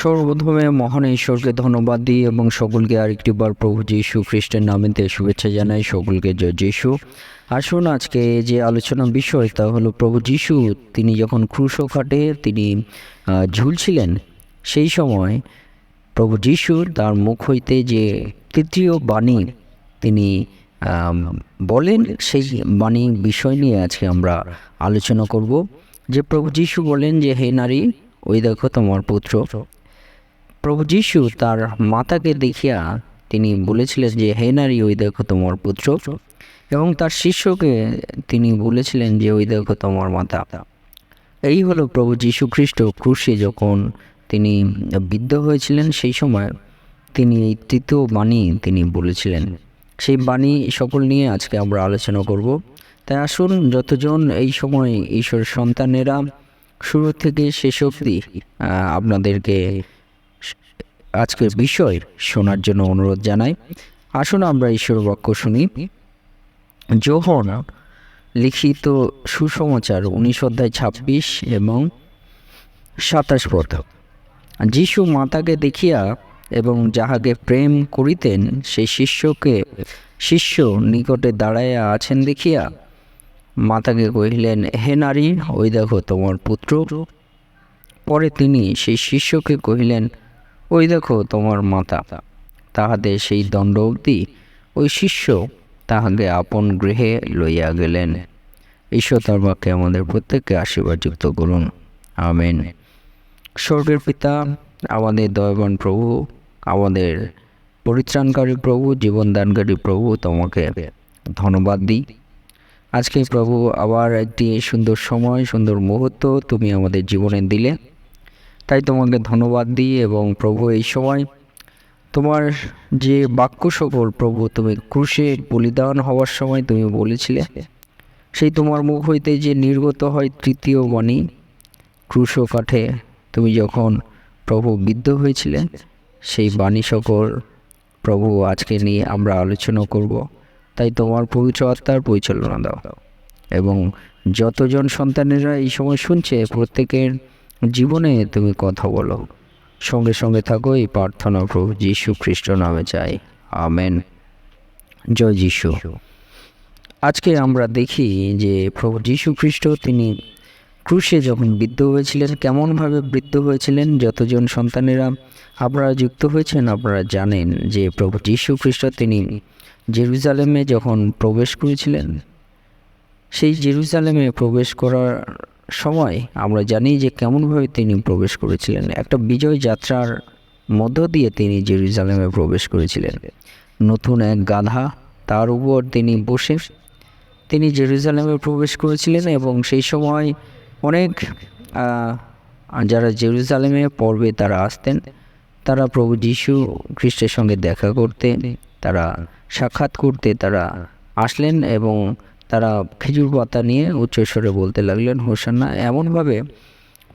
সর্বপ্রথমে মহান ঈশ্বরকে ধন্যবাদ দিই এবং সকলকে আরেকটিবার প্রভু যীশু খ্রিস্টের নামেতে শুভেচ্ছা জানাই, সকলকে জয় যীশু। আসুন আজকে যে আলোচনা বিষয় তা হলো প্রভু যীশু, তিনি যখন ক্রুশ খাটে, তিনি ঝুলছিলেন, সেই সময় প্রভু যীশু তার মুখ হইতে যে তৃতীয় বাণী তিনি বলেন, সেই বাণী বিষয় নিয়ে আজকে আমরা আলোচনা করব। যে প্রভু যীশু বলেন যে, হে নারী, ওই দেখো তোমার পুত্র প্রভু যিশু তার মাতাকে দেখিয়া তিনি বলেছিলেন যে, হে নারী, ওই দেখো তোমার পুত্র। এবং তার শিষ্যকে তিনি বলেছিলেন যে, ওই দেখো তোমার মাতা। এই হলো প্রভু যীশু খ্রিস্ট ক্রুশে যখন তিনি বিদ্ধ হয়েছিলেন, সেই সময় তিনি এই তৃতীয় বাণী তিনি বলেছিলেন। সেই বাণী সকল নিয়ে আজকে আমরা আলোচনা করব। তাই আসুন, যতজন এই সময় ঈশ্বর সন্তানেরা, শুরু থেকে শেষ অবধি আপনাদেরকে আজকের বিষয় শোনার জন্য অনুরোধ জানাই। আসুন আমরা ঈশ্বর বাক্য শুনি। যোহন লিখিত সুসমাচার উনিশ অধ্যায় ছাব্বিশ এবং সাতাশ পদ, যিশু মাতাকে দেখিয়া এবং যাহাকে প্রেম করিতেন সেই শিষ্যকে, শিষ্য নিকটে দাঁড়াইয়া আছেন দেখিয়া, মাতাকে কহিলেন, হে নারী, ওই দেখো তোমার পুত্র। পরে তিনি সেই শিষ্যকে কহিলেন ওই দেখো তোমার মাতা। তাহাদের সেই দণ্ড অবধি ওই শিষ্য তাহাকে আপন গৃহে লইয়া গেলেন। ঈশ্বর তার বাক্যে আমাদের প্রত্যেককে আশীর্বাদ যুক্ত করুন। আমেন। স্বর্গের পিতা, আমাদের দয়াবান প্রভু, আমাদের পরিত্রাণকারী প্রভু, জীবনদানকারী প্রভু, তোমাকে ধন্যবাদ দিই। আজকে প্রভু আবার একটি সুন্দর সময়, সুন্দর মুহূর্ত তুমি আমাদের জীবনে দিলে। তাই তোমাকে ধন্যবাদ দিই এবং প্রভু, এই সময় তোমার যে বাক্য সকল প্রভু, তুমি ক্রুশে বলিদান হওয়ার সময় তুমি বলেছিলে, সেই তোমার মুখ হইতে যে নির্গত হয় তৃতীয় বাণী ক্রুশ কাঠে তুমি যখন প্রভু বিদ্ধ হয়েছিলেন সেই বাণী সকল প্রভু আজকে নিয়ে আমরা আলোচনা করব। তাই তোমার পবিত্র আত্মার পরিচালনা দাও। এবং যতজন সন্তানেরা এই সময় শুনছে, প্রত্যেকের জীবনে তুমি কথা বলো। সঙ্গে সঙ্গে থাকো, এই প্রার্থনা প্রভু যীশু খ্রিস্ট নামে চাই। আমেন। জয় যীশু। আজকে আমরা দেখি যে প্রভু যীশু খ্রিস্ট তিনি ক্রুশে যখন বৃদ্ধ হয়েছিলেন, কেমনভাবে বৃদ্ধ হয়েছিলেন, যতজন সন্তানেরা আপনারা যুক্ত হয়েছেন আপনারা জানেন যে প্রভু যীশু খ্রিস্ট তিনি জেরুজালেমে যখন প্রবেশ করেছিলেন, সেই জেরুজালেমে প্রবেশ করার সময় আমরা জানি যে কেমনভাবে তিনি প্রবেশ করেছিলেন। একটা বিজয় যাত্রার মধ্য দিয়ে তিনি জেরুজালেমে প্রবেশ করেছিলেন। নতুন এক গাধা, তার উপর তিনি বসে তিনি জেরুজালেমে প্রবেশ করেছিলেন এবং সেই সময় অনেক যারা জেরুজালেমে পর্বে তারা আসতেন। তারা প্রভু যীশু খ্রিস্টের সঙ্গে দেখা করতে, তারা সাক্ষাৎ করতে তারা আসলেন এবং তারা খেজুর পাতা নিয়ে উচ্চস্বরে বলতে লাগলেন, হোসান্না, এমনভাবে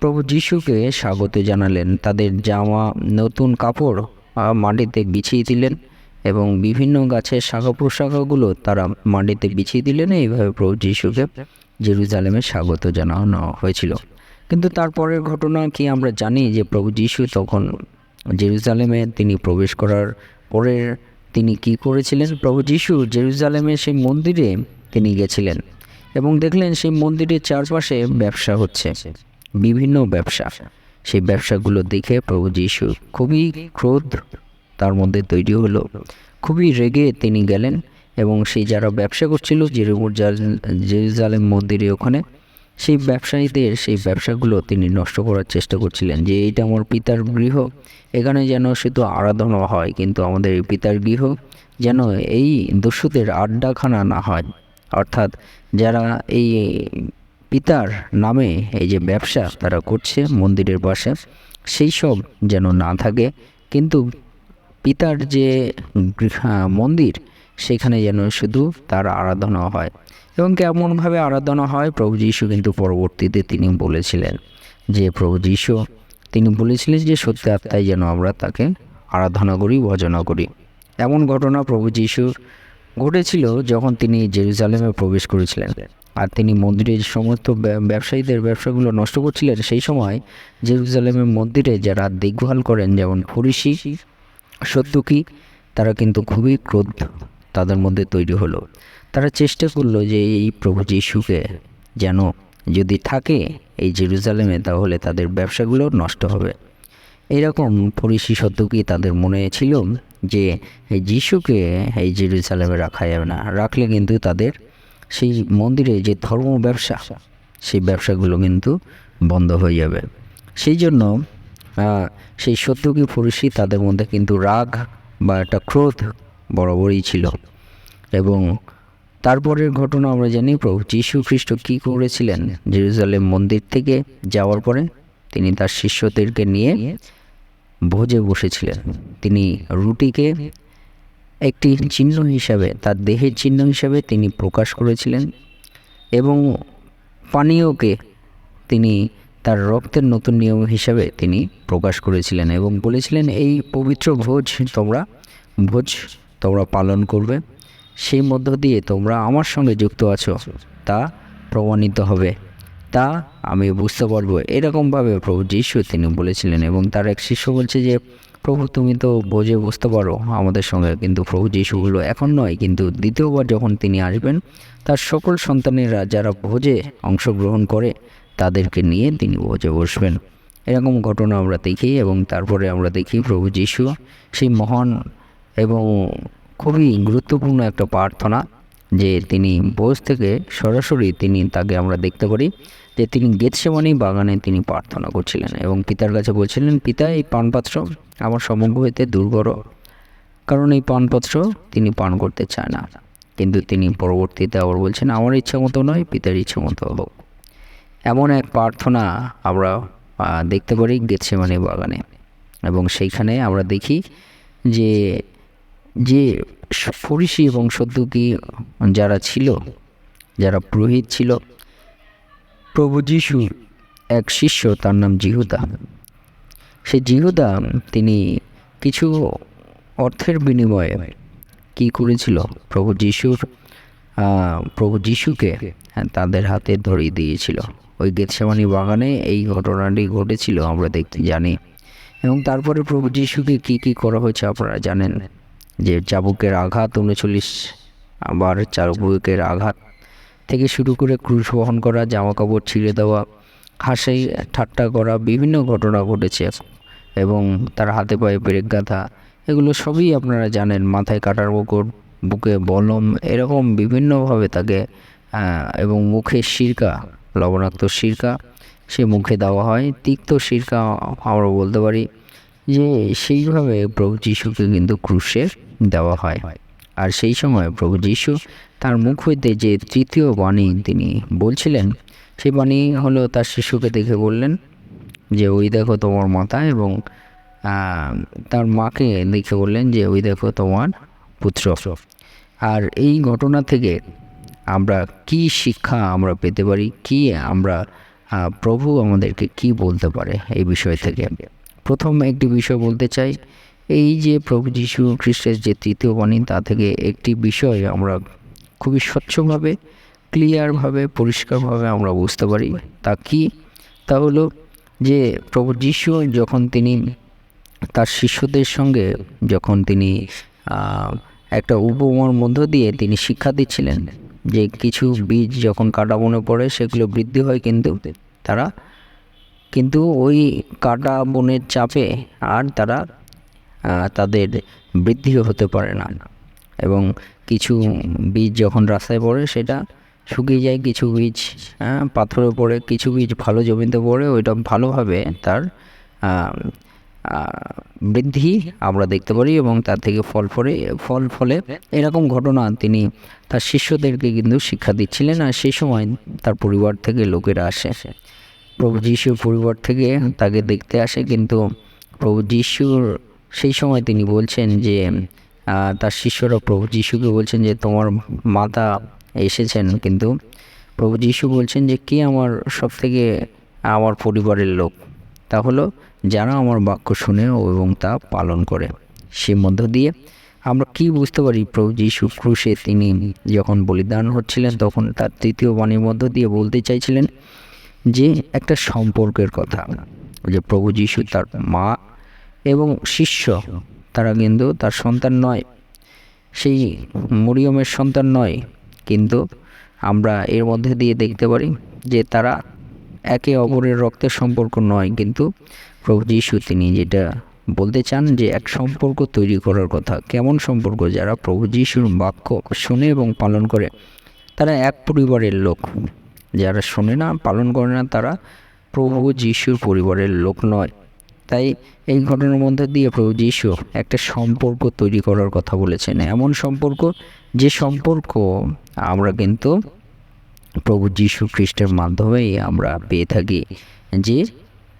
প্রভু যিশুকে স্বাগত জানালেন। তাদের জামা, নতুন কাপড় মাটিতে বিছিয়ে দিলেন এবং বিভিন্ন গাছের শাখা প্রশাখাগুলো তারা মাটিতে বিছিয়ে দিলেন। এইভাবে প্রভু যিশুকে জেরুজালেমে স্বাগত জানানো হয়েছিল। কিন্তু তারপরের ঘটনা কি আমরা জানি যে প্রভু যিশু তখন জেরুজালেমে তিনি প্রবেশ করার পরে তিনি কি করেছিলেন? প্রভু যিশু জেরুজালেমে সেই মন্দিরে তিনি গেছিলেন এবং দেখলেন সেই মন্দিরের চারপাশে ব্যবসা হচ্ছে, বিভিন্ন ব্যবসা। সেই ব্যবসাগুলো দেখে প্রভু যিশু খুবই ক্রোধ তার মধ্যে তৈরি হলো। খুবই রেগে তিনি গেলেন এবং সেই যারা ব্যবসা করছিল জেরুজাল- জেরুজালেম মন্দিরে ওখানে, সেই ব্যবসায়ীদের সেই ব্যবসাগুলো তিনি নষ্ট করার চেষ্টা করছিলেন যে এইটা আমার পিতার গৃহ, এখানে যেন শুধু আরাধনা হয়, কিন্তু আমাদের পিতার গৃহ যেন এই দস্যুদের আড্ডাখানা না হয়। অর্থাৎ যারা এই পিতার নামে এই যে ব্যবসা তারা করছে, মন্দিরের পাশে সেই সব যেন না থাকে। কিন্তু পিতার যে মন্দির, সেখানে যেন শুধু তার আরাধনা হয়। এবং কেমনভাবে আরাধনা হয়, প্রভু যীশু কিন্তু পরবর্তীতে তিনি বলেছিলেন যে, প্রভু যীশু, তিনি বলেছিলেন যে, সত্য আত্মায় যেন আমরা তাকে আরাধনা করি, ভজনা করি। এমন ঘটনা প্রভু যীশুর ঘটেছিল যখন তিনি জেরুজালেমে প্রবেশ করেছিলেন। আর তিনি মন্দিরের সমস্ত ব্যবসায়ীদের ব্যবসাগুলো নষ্ট করছিলেন, সেই সময় জেরুজালেমের মন্দিরে যারা দেখভাল করেন, যেমন ফরিসি সত্যকি তারা কিন্তু খুবই ক্রোধ তাদের মধ্যে তৈরি হলো। তারা চেষ্টা করল যে এই প্রভু যিশুকে যেন যদি থাকে এই জেরুজালেমে, তাহলে তাদের ব্যবসাগুলো নষ্ট হবে। এরকম ফরিসি সত্যকি তাদের মনে ছিল যে এই যিশুকে এই জেরুজালেমে রাখা যাবে না, রাখলে কিন্তু তাদের সেই মন্দিরে যে ধর্ম ব্যবসা, সেই ব্যবসাগুলো কিন্তু বন্ধ হয়ে যাবে। সেই জন্য সেই সত্যকি ফরিসি তাদের মধ্যে কিন্তু রাগ বা একটা ক্রোধ বরাবরই ছিল। এবং তারপরের ঘটনা আমরা জানি, প্রভু যীশু খ্রিস্ট কী করেছিলেন? জেরুজালেম মন্দির থেকে যাওয়ার পরে তিনি তার শিষ্যদেরকে নিয়ে ভোজে বসেছিলেন। তিনি রুটিকে একটি চিহ্ন হিসাবে, তার দেহের চিহ্ন হিসাবে তিনি প্রকাশ করেছিলেন এবং পানীয়কে তিনি তার রক্তের নতুন নিয়ম হিসাবে তিনি প্রকাশ করেছিলেন এবং বলেছিলেন, এই পবিত্র ভোজ তোমরা ভোজ তোমরা পালন করবে। সেই মধ্য দিয়ে তোমরা আমার সঙ্গে যুক্ত আছো। তা প্রমাণিত হবে। তা আমি বুঝতে পারব। এরকমভাবে প্রভু যিশু তিনি বলেছিলেন এবং তার এক শিষ্য বলছে যে, প্রভু, তুমি তো বোঝে বুঝতে পারো আমাদের সঙ্গে, কিন্তু প্রভু যিশু বলল এখন নয়, কিন্তু দ্বিতীয়বার যখন তিনি আসবেন, তার সকল সন্তানেরা যারা ভোজে অংশগ্রহণ করে, তাদেরকে নিয়ে তিনি ভোজে বসবেন। এরকম ঘটনা আমরা দেখি এবং তারপরে আমরা দেখি প্রভু যিশু সেই মহান এবং খুবই গুরুত্বপূর্ণ একটা প্রার্থনা যে তিনি বোঝ থেকে সরাসরি তিনি তাকে আমরা দেখতে পারি যে তিনি গেতসেমানি বাগানে তিনি প্রার্থনা করছিলেন এবং পিতার কাছে বলছিলেন, পিতা, এই পানপাত্র আমার সমগ্র হইতে দুর্বর কারণ এই পানপত্র তিনি পান করতে চায় না। কিন্তু তিনি পরবর্তীতে আবার বলছেন, আমার ইচ্ছা মতো নয়, পিতার ইচ্ছা মতো হোক। এমন এক প্রার্থনা আমরা দেখতে পারি গেতসেমানি বাগানে। এবং সেইখানে আমরা দেখি যে যে ফরিসি এবং সদ্যুকি যারা ছিল, যারা পুরোহিত ছিল, প্রভু যিশু এক শিষ্য, তার নাম জিহুদা। সে জিহুদা, তিনি কিছু অর্থের বিনিময়ে কি করেছিল? প্রভু যিশুর প্রভু যিশুকে তাদের হাতে ধরিয়ে দিয়েছিল। ওই গেতসেমানি বাগানে এই ঘটনাটি ঘটেছিল, আমরা দেখতে জানি। এবং তারপরে প্রভু যিশুকে কি কি করা হয়েছে আপনারা জানেন? যে চাবুকের আঘাত, উনচল্লিশ আবার চাবুকের আঘাত থেকে শুরু করে ক্রুশ বহন করা জামা কাপড় ছিঁড়ে দেওয়া, হাসি ঠাট্টা করা, বিভিন্ন ঘটনা ঘটেছে এবং তার হাতে পায়ে পেরেক গাঁথা, এগুলো সবই আপনারা জানেন, মাথায় কাটার মুকুট, বুকে বলম, এরকম বিভিন্নভাবে তাকে এবং মুখে সিরকা লবণাক্ত সিরকা সে মুখে দেওয়া হয়, তিক্ত সিরকা আমরা বলতে পারি। যে সেইভাবে প্রভু যিশুকে কিন্তু ক্রুশে দেওয়া হয়। আর সেই সময় প্রভু যিশু তার মুখ হইতে যে তৃতীয় বাণী তিনি বলছিলেন, সেই বাণী হলো তার শিশুকে দেখে বললেন যে, ওই দেখো তোমার মাতা এবং তার মাকে দেখে বললেন যে, ওই দেখো তোমার পুত্র। আর এই ঘটনা থেকে আমরা কি শিক্ষা আমরা পেতে পারি? কি আমরা প্রভু আমাদেরকে কি বলতে পারে এই বিষয় থেকে? প্রথম একটি বিষয় বলতে চাই, এই যে প্রভু যীশু খ্রিস্টের যে তৃতীয় বাণী, তা থেকে একটি বিষয় আমরা খুবই স্বচ্ছভাবে, ক্লিয়ারভাবে, পরিষ্কারভাবে আমরা বুঝতে পারি। তা কি? তা হলো যে প্রভু যীশু যখন তিনি তার শিষ্যদের সঙ্গে যখন তিনি একটা উপমার মধ্য দিয়ে তিনি শিক্ষা দিচ্ছিলেন যে কিছু বীজ যখন কাটা বনে পড়ে, সেগুলো বৃদ্ধি হয় কিন্তু তারা কিন্তু ওই কাটা বনের চাপে আর তারা তাদের বৃদ্ধিও হতে পারে না। এবং কিছু বীজ যখন রাস্তায় পড়ে সেটা শুকিয়ে যায় কিছু বীজ হ্যাঁ, পাথরে পড়ে কিছু বীজ ভালো জমিতে পড়ে ওইটা ভালোভাবে তার বৃদ্ধি আমরা দেখতে পারি এবং তার থেকে ফল ফলে ফল ফলে এরকম ঘটনা তিনি তার শিষ্যদেরকে কিন্তু শিক্ষা দিচ্ছিলেন আর সেই সময় তার পরিবার থেকে লোকেরা আসে। প্রভু যিশুর পরিবার থেকে তাকে দেখতে আসে, কিন্তু প্রভু যিশুর সেই সময় তিনি বলছেন যে তার শিষ্যরা প্রভু যিশুকে বলছেন যে, তোমার মাতা এসেছেন। কিন্তু প্রভু যিশু বলছেন যে, কে আমার সব থেকে আমার পরিবারের লোক? তা হলো, যারা আমার বাক্য শুনে এবং তা পালন করে। সে মধ্য দিয়ে আমরা কি বুঝতে পারি প্রভু যীশু ক্রুশে তিনি যখন বলিদান হচ্ছিলেন, তখন তার তৃতীয় বাণীর মধ্য দিয়ে বলতে চাইছিলেন যে একটা সম্পর্কের কথা, যে প্রভু যীশু তার মা এবং শিষ্য, তারা কিন্তু তার সন্তান নয়। সেই মরিয়মের সন্তান নয়, কিন্তু আমরা এর মধ্যে দিয়ে দেখতে পারি যে তারা একে অপরের রক্তের সম্পর্ক নয়, কিন্তু প্রভু যিশু তিনি যেটা বলতে চান যে এক সম্পর্ক তৈরি করার কথা। কেমন সম্পর্ক? যারা প্রভু যীশুর বাক্য শোনে এবং পালন করে, তারা এক পরিবারের লোক। যারা শোনে না, পালন করে না, তারা প্রভু যীশুর পরিবারের লোক নয়। তাই এই ঘটনার মধ্যে দিয়ে প্রভু যীশু একটা সম্পর্ক তৈরি করার কথা বলেছেন। এমন সম্পর্ক, যে সম্পর্ক আমরা কিন্তু প্রভু যীশু খ্রিস্টের মাধ্যমেই আমরা পেয়ে থাকি, যে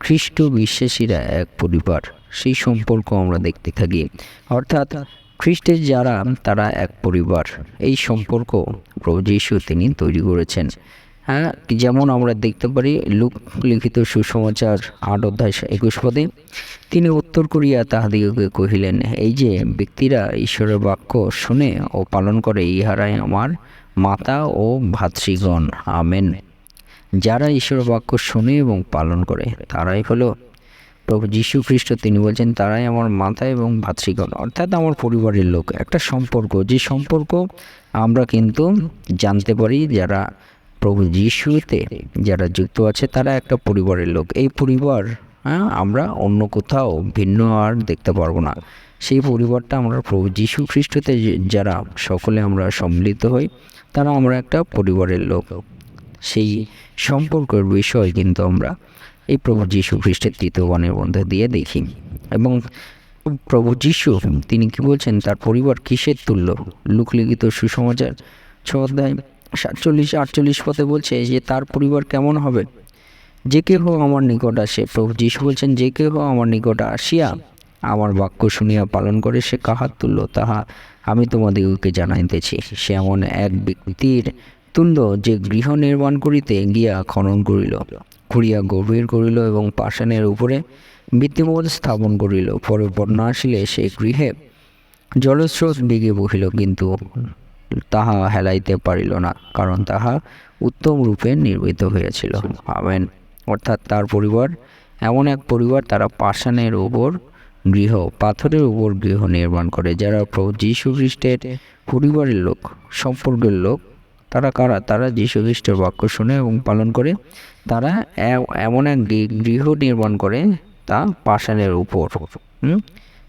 খ্রিস্ট বিশ্বাসীরা এক পরিবার, সেই সম্পর্ক আমরা দেখতে থাকি। অর্থাৎ খ্রিস্টের যারা, তারা এক পরিবার। এই সম্পর্ক প্রভু যীশু তিনি তৈরি করেছেন। হ্যাঁ যেমন আমরা দেখতে পারি, লুক লিখিত সুসমাচার আট অধ্যায় একুশ পদে, তিনি উত্তর করিয়া তাহাদিগকে কহিলেন, এই যে ব্যক্তিরা ঈশ্বরের বাক্য শুনে ও পালন করে, ইহারাই আমার মাতা ও ভাতৃগণ। আমেন। যারা ঈশ্বরের বাক্য শুনে এবং পালন করে, তারাই হলো প্রভু যীশু খ্রিস্ট। তিনি বলছেন, তারাই আমার মাতা এবং ভাতৃগণ। অর্থাৎ আমার পরিবারের লোক, একটা সম্পর্ক। যে সম্পর্ক আমরা কিন্তু জানতে পারি, যারা প্রভু যিশুতে যারা যুক্ত আছে, তারা একটা পরিবারের লোক। এই পরিবার হ্যাঁ আমরা অন্য কোথাও ভিন্ন আর দেখতে পারব না। সেই পরিবারটা আমরা প্রভু যীশু খ্রিস্টতে যারা সকলে আমরা সম্মিলিত হই, তারা আমরা একটা পরিবারের লোক। সেই সম্পর্কের বিষয় কিন্তু আমরা এই প্রভু যীশু খ্রিস্টের তৃতীয়বানের মধ্যে দিয়ে দেখি। এবং প্রভু যীশু, তিনি কি বলছেন? তার পরিবার কিসের তুল্য? লুকলিখিত সুসমাচার ছ অধ্যায়। সাতচল্লিশ, আটচল্লিশ পথে বলছে যে তার পরিবার কেমন হবে? যে কেহ আমার নিকট আসে, প্রভু যীশু বলছেন, যে কেহ আমার নিকট আসিয়া আমার বাক্য শুনিয়া পালন করে, সে কাহার তুল্য? তাহা আমি তোমাদিগকে জানাইতেছি। সে এমন এক ব্যক্তির তুল্য যে গৃহ নির্মাণ করিতে গিয়া খনন করিল, খুঁড়িয়া গভীর করিল এবং পাষাণের উপরে ভিত্তিমূল স্থাপন করিল। পরে বন্যা আসিলে সে গৃহে জলস্রোত বেগে বহিল, কিন্তু তাহা হেলাইতে পারিল না, কারণ তাহা উত্তম রূপে নির্মিত হয়েছিল আমেন। অর্থাৎ তার পরিবার, এমন এক পরিবার তারা পাষাণের উপর গৃহ, পাথরের উপর গৃহ নির্মাণ করে, যারা প্রভু যীশু খ্রিস্টের পরিবারের লোক, সম্পর্কের লোক, তারা কারা? তারা যীশু খ্রিস্টের বাক্য শুনে এবং পালন করে, তারা এমন এক গৃহ নির্মাণ করে তা পাষাণের উপর?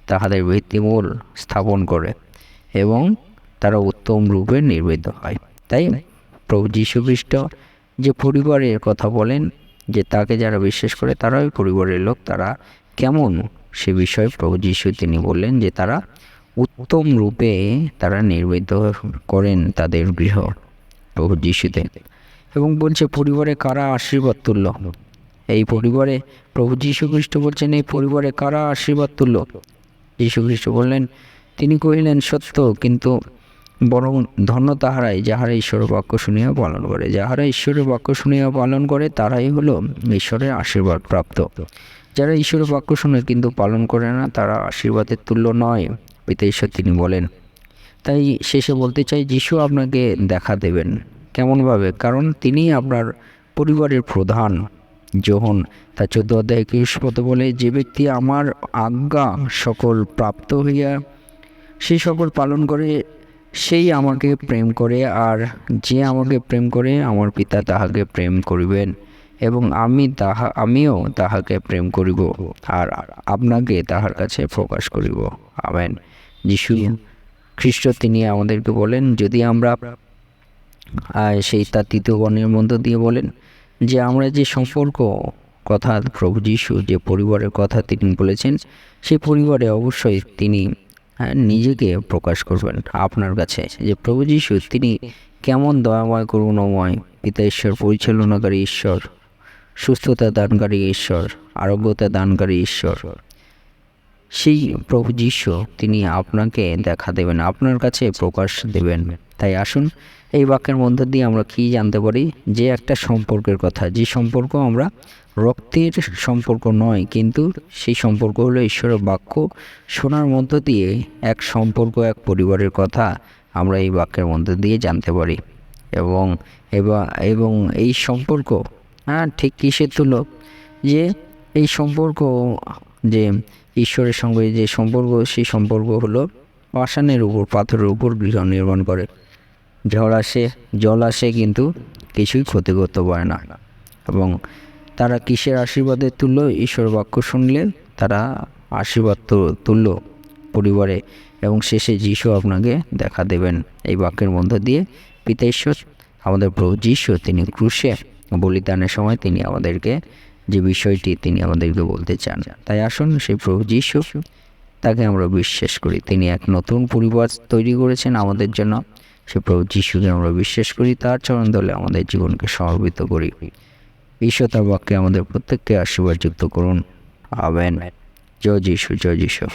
তাহাদের ভিত্তিমূল স্থাপন করে এবং তারা উত্তম রূপে নির্মিত হয়। তাই প্রভু যীশু খ্রিস্ট যে পরিবারের কথা বলেন, যে তাকে যারা বিশ্বাস করে তারাই পরিবারের লোক, তারা কেমন? সে বিষয়ে প্রভু যীশু তিনি বললেন যে তারা উত্তম রূপে তারা নির্মিত করেন তাদের গৃহ। প্রভু যিশুতে এবং বলছে, পরিবারে কারা আশীর্বাদ তুল্য? এই পরিবারে প্রভু খ্রিস্ট বলছেন, এই পরিবারে কারা আশীর্বাদ তুল্য? খ্রিস্ট বললেন, তিনি কহিলেন, সত্য, কিন্তু বরং ধন্য তাহারাই যাহারা ঈশ্বরের বাক্য শুনিয়া পালন করে। যাহারা ঈশ্বরের বাক্য শুনিয়া পালন করে, তারাই হলো ঈশ্বরের আশীর্বাদ প্রাপ্ত। যারা ঈশ্বরের বাক্য শুনে কিন্তু পালন করে না, তারা আশীর্বাদের তুল্য নয় পিতা ঈশ্বর তিনি বলেন। তাই শেষে বলতে চাই, যিশু আপনাকে দেখা দেবেন কেমনভাবে? কারণ তিনি আপনার পরিবারের প্রধান। যখন তার চোদ্দ অধ্যায় একুশ বলে, যে ব্যক্তি আমার আজ্ঞা সকল প্রাপ্ত হইয়া সেই সকল পালন করে সেই আমাকে প্রেম করে আর যে আমাকে প্রেম করে, আমার পিতা তাহাকে প্রেম করিবেন এবং আমি তাহা, আমিও তাহাকে প্রেম করিব আর আপনাকে তাহার কাছে প্রকাশ করিব। আমেন। যিশু খ্রিস্ট তিনি আমাদেরকে বলেন, যদি আমরা সেই তার তৃতীয় বর্ণের মধ্য দিয়ে বলেন যে আমরা যে সম্পর্ক কথা, প্রভু যিশু যে পরিবারের কথা তিনি বলেছেন, সেই পরিবারে অবশ্যই তিনি নিজেকে প্রকাশ করবেন। আপনার কাছে যে প্রভু যিশু, তিনি কেমন দয়াময়, করুণময়, পিতা ঈশ্বর পরিচালনাকারী ঈশ্বর, সুস্থতা দানকারী ঈশ্বর, আরোগ্যতা দানকারী ঈশ্বর, সেই প্রভু যিশু, তিনি আপনাকে দেখা দেবেন, আপনার কাছে প্রকাশ দেবেন। তাই আসুন এই বাক্যের মধ্য দিয়ে আমরা কি জানতে পারি? যে একটা সম্পর্কের কথা। যে সম্পর্ক আমরা রক্তের সম্পর্ক নয়, কিন্তু সেই সম্পর্ক হলো ঈশ্বরের বাক্য। শোনার মধ্য দিয়ে এক সম্পর্ক, এক পরিবারের কথা আমরা এই বাক্যের মধ্য দিয়ে জানতে পারি। এবং এবং এই সম্পর্ক হ্যাঁ ঠিক কিসের তুলো যে এই সম্পর্ক, যে ঈশ্বরের সঙ্গে যে সম্পর্ক, সেই সম্পর্ক হলো পাষাণের উপর, পাথরের উপর গৃহ নির্মাণ করে। ঝড় আসে, জল আসে কিন্তু কিছুই ক্ষতি করতে পারে না। এবং তারা কিসের আশীর্বাদের তুল্য? ঈশ্বর বাক্য শুনলে তারা আশীর্বাদ তুল্য পরিবারে। এবং শেষে যিশু আপনাকে দেখা দেবেন। এই বাক্যের মধ্য দিয়ে পিতা ঈশ্বর, আমাদের প্রভু যিশু, তিনি ক্রুশে বলিদানের সময় তিনি আমাদেরকে যে বিষয়টি তিনি আমাদেরকে বলতে চান, তাই আসুন সেই প্রভু যিশু, তাকে আমরা বিশ্বাস করি। তিনি এক নতুন পরিবার তৈরি করেছেন আমাদের জন্য। সে প্রভু যিশুকে আমরা বিশ্বাস করি, তার চরণ দলে আমাদের জীবনকে সমর্পিত করি। ঈশ্বর বাক্যে আমাদের প্রত্যেককে আশীর্বাদ যুক্ত করুন। আবেন জয় যিশু জয় যিশু।